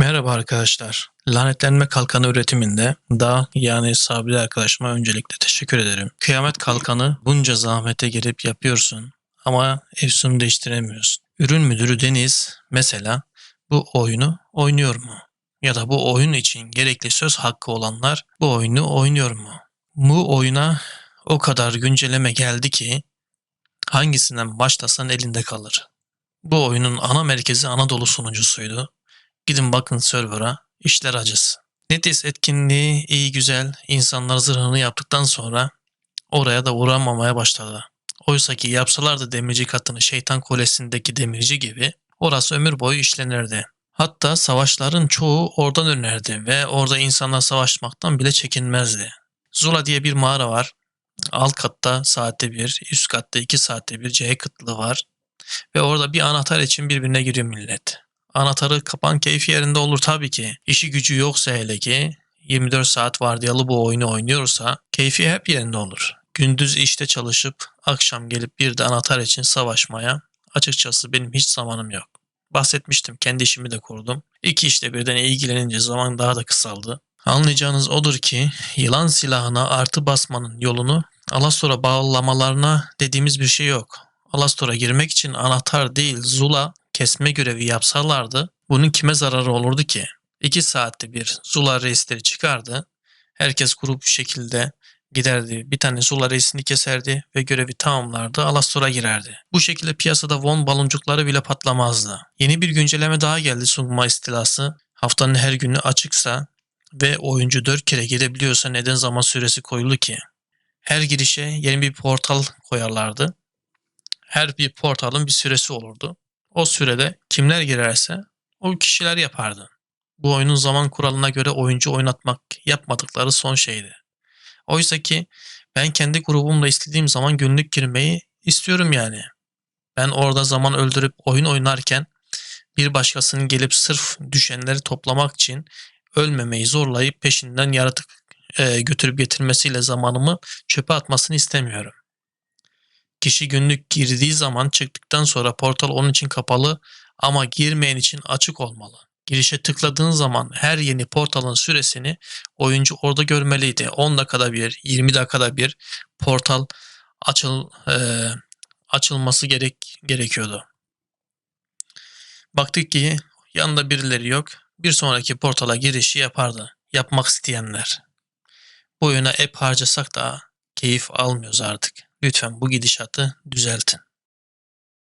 Merhaba arkadaşlar. Lanetlenme kalkanı üretiminde da yani Sabri arkadaşıma öncelikle teşekkür ederim. Kıyamet kalkanı bunca zahmete girip yapıyorsun ama efsunu değiştiremiyorsun. Ürün müdürü Deniz mesela bu oyunu oynuyor mu? Ya da bu oyun için gerekli söz hakkı olanlar bu oyunu oynuyor mu? Bu oyuna o kadar güncelleme geldi ki hangisinden başlasan elinde kalır. Bu oyunun ana merkezi Anadolu sunucusuydu. Gidin bakın server'a, işler acısı. Netis etkinliği iyi güzel, insanlar zırhını yaptıktan sonra oraya da uğramamaya başladı. Oysa ki yapsalardı demirci katını şeytan kulesindeki demirci gibi orası ömür boyu işlenirdi. Hatta savaşların çoğu oradan önerdi ve orada insanlar savaşmaktan bile çekinmezdi. Zula diye bir mağara var. Alt katta saatte bir, üst katta iki saatte bir C kıtlığı var. Ve orada bir anahtar için birbirine giriyor millet. Anahtarı kapan keyfi yerinde olur tabii ki. İşi gücü yoksa hele ki 24 saat vardiyalı bu oyunu oynuyorsa keyfi hep yerinde olur. Gündüz işte çalışıp akşam gelip bir de anahtar için savaşmaya açıkçası benim hiç zamanım yok. Bahsetmiştim kendi işimi de kurdum. İki işte birden ilgilenince zaman daha da kısaldı. Anlayacağınız odur ki yılan silahına artı basmanın yolunu Alastor'a bağlamalarına dediğimiz bir şey yok. Alastor'a girmek için anahtar değil Zula kesme görevi yapsalardı bunun kime zararı olurdu ki? 2 saatte bir Zula reisleri çıkardı. Herkes grup bir şekilde giderdi. Bir tane Zula reisini keserdi ve görevi tamamlardı. Alastor'a girerdi. Bu şekilde piyasada Von baloncukları bile patlamazdı. Yeni bir güncelleme daha geldi sunma istilası. Haftanın her günü açıksa ve oyuncu 4 kere girebiliyorsa neden zaman süresi koyuldu ki? Her girişe yeni bir portal koyarlardı. Her bir portalın bir süresi olurdu. O sürede kimler girerse o kişiler yapardı. Bu oyunun zaman kuralına göre oyuncu oynatmak yapmadıkları son şeydi. Oysa ki ben kendi grubumla istediğim zaman günlük girmeyi istiyorum yani. Ben orada zaman öldürüp oyun oynarken bir başkasının gelip sırf düşenleri toplamak için ölmemeyi zorlayıp peşinden yaratık e, götürüp getirmesiyle zamanımı çöpe atmasını istemiyorum. Kişi günlük girdiği zaman çıktıktan sonra portal onun için kapalı ama girmeyen için açık olmalı. Girişe tıkladığın zaman her yeni portalın süresini oyuncu orada görmeliydi. 10 dakikada bir, 20 dakikada bir portal açıl e, açılması gerek gerekiyordu. Baktık ki yanında birileri yok. Bir sonraki portala girişi yapardı. Yapmak isteyenler. Bu oyuna app harcasak da keyif almıyoruz artık. Lütfen bu gidişatı düzeltin.